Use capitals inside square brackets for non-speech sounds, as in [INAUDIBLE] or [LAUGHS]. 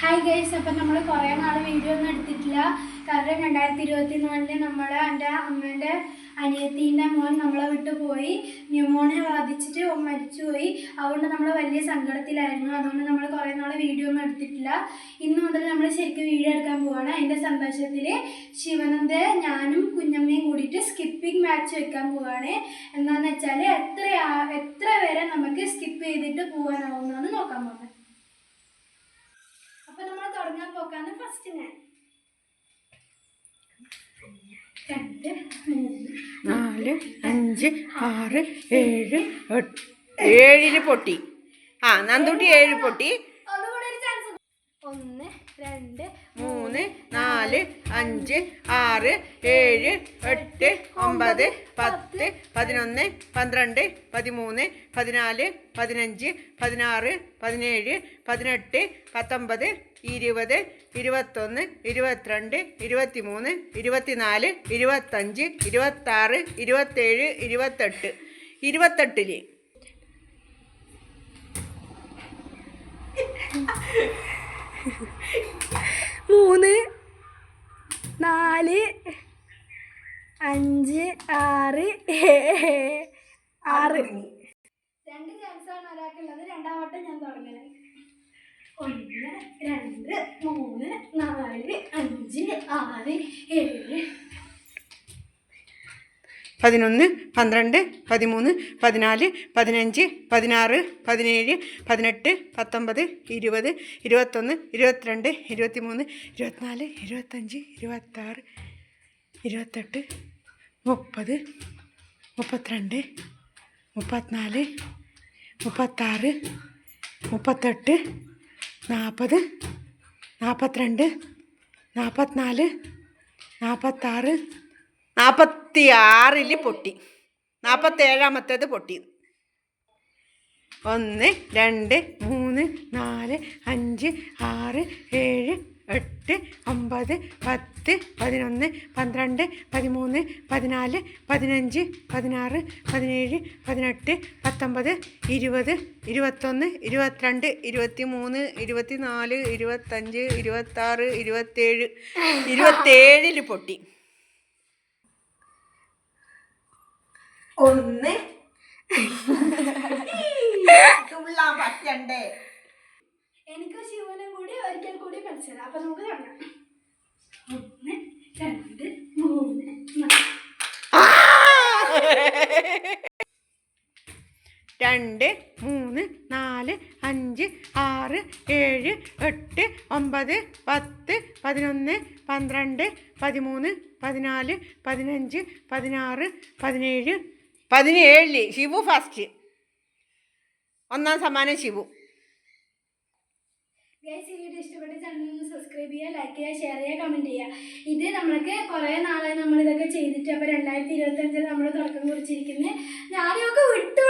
Hi guys അപ്പം നമ്മൾ കുറേ നാൾ വീഡിയോ ഒന്നും എടുത്തിട്ടില്ല. കാരണം രണ്ടായിരത്തി ഇരുപത്തി നാലിൽ നമ്മൾ എന്റെ അമ്മേന്റെ അനിയത്തീന്റെ മോൻ നമ്മളെ വിട്ടു പോയി. ന്യൂമോണിയ ബാധിച്ചിട്ട് മരിച്ചുപോയി. അതുകൊണ്ട് നമ്മൾ വലിയ സങ്കടത്തിലായിരുന്നു. അതുകൊണ്ട് നമ്മൾ കുറേ നാൾ വീഡിയോ ഒന്നും എടുത്തിട്ടില്ല. ഇന്ന് മുതൽ നമ്മൾ ശരിക്കും വീഡിയോ എടുക്കാൻ പോവാണ്. അതിന്റെ സന്തോഷത്തിൽ ശിവനന്ദ ഞാനും കുഞ്ഞമ്മയും കൂടിയിട്ട് സ്കിപ്പിംഗ് മാച്ച് വെക്കാൻ പോവാണ്. എന്താണെന്ന് വെച്ചാൽ എത്ര എത്ര വരെ നമുക്ക് സ്കിപ്പ് ചെയ്തിട്ട് പോകാനാവുമെന്നാണ് നോക്കാൻ പോകുന്നത് അപ്പൊ നമ്മൾ തുടങ്ങാൻ പോക്കാണ് ഫസ്റ്റ് ഞാൻ രണ്ട് മൂന്ന് നാല് അഞ്ച് ആറ് ഏഴ് എട്ട്. ഏഴിന് പൊട്ടി. ആ നന്ദൂട്ടി ഏഴ് പൊട്ടി. ഒന്ന് രണ്ട് മൂന്ന് നാല് അഞ്ച് ആറ് ഏഴ് എട്ട് ഒമ്പത് പത്ത് പതിനൊന്ന് പന്ത്രണ്ട് പതിമൂന്ന് പതിനാല് പതിനഞ്ച് പതിനാറ് പതിനേഴ് പതിനെട്ട് പത്തൊമ്പത് ഇരുപത് ഇരുപത്തൊന്ന് ഇരുപത്തിരണ്ട് ഇരുപത്തിമൂന്ന് ഇരുപത്തിനാല് ഇരുപത്തഞ്ച് ഇരുപത്താറ് ഇരുപത്തേഴ് ഇരുപത്തെട്ട്. ഇരുപത്തെട്ടിൽ. [LAUGHS] മൂന്ന് നാല് അഞ്ച് ആറ് ആറ്. രണ്ട് ചാൻസാണ് ഒരാൾക്കുള്ളത്. രണ്ടാം ഞാൻ തുടങ്ങുന്നത്. ഒന്ന് രണ്ട് മൂന്ന് നാല് അഞ്ച് ആറ് ഏഴ് പതിനൊന്ന് പന്ത്രണ്ട് പതിമൂന്ന് പതിനാല് പതിനഞ്ച് പതിനാറ് പതിനേഴ് പതിനെട്ട് പത്തൊമ്പത് ഇരുപത് ഇരുപത്തൊന്ന് ഇരുപത്തിരണ്ട് ഇരുപത്തിമൂന്ന് ഇരുപത്തിനാല് ഇരുപത്തഞ്ച് ഇരുപത്താറ് ഇരുപത്തെട്ട് മുപ്പത് മുപ്പത്തിരണ്ട് മുപ്പത്തിനാല് മുപ്പത്താറ് മുപ്പത്തെട്ട് നാൽപ്പത് നാൽപ്പത്തിരണ്ട് നാൽപ്പത്തിനാല് നാൽപ്പത്താറ് നാൽപ്പത്തി ആറിൽ പൊട്ടി. നാൽപ്പത്തേഴാമത്തേത് പൊട്ടി. ഒന്ന് രണ്ട് മൂന്ന് നാല് അഞ്ച് ആറ് ഏഴ് എട്ട് ഒമ്പത് പത്ത് പതിനൊന്ന് പന്ത്രണ്ട് പതിമൂന്ന് പതിനാല് പതിനഞ്ച് പതിനാറ് പതിനേഴ് പതിനെട്ട് പത്തൊമ്പത് ഇരുപത് ഇരുപത്തൊന്ന് ഇരുപത്തിരണ്ട് ഇരുപത്തി മൂന്ന് ഇരുപത്തിനാല് ഇരുപത്തഞ്ച് ഇരുപത്താറ് ഇരുപത്തേഴ് ഇരുപത്തേഴിൽ പൊട്ടി. ഒന്ന്. തുള്ളാൻ പറ്റണ്ടേ? എനിക്ക് ശിവനും കൂടി ഒരിക്കൽ കൂടി പഠിച്ചത്. അപ്പൊ നമുക്ക് തുടങ്ങാം. ഒന്ന് രണ്ട് മൂന്ന് രണ്ട് മൂന്ന് നാല് അഞ്ച് ആറ് ഏഴ് എട്ട് ഒമ്പത് പത്ത് പതിനൊന്ന് പന്ത്രണ്ട് പതിമൂന്ന് പതിനാല് പതിനഞ്ച് പതിനാറ് പതിനേഴ് പതിനേഴിൽ ശിവു ഫസ്റ്റ് ഒന്നാം സമ്മാനം ശിവു ഇത് നമ്മൾക്ക് കുറേ നാളായി നമ്മൾ ഇതൊക്കെ ചെയ്തിട്ട് അപ്പോൾ രണ്ടായിരത്തി ഇരുപത്തഞ്ചിൽ നമ്മൾ തുടക്കം കുറിച്ചിരിക്കുന്നത് ഞാനൊക്കെ വിട്ടു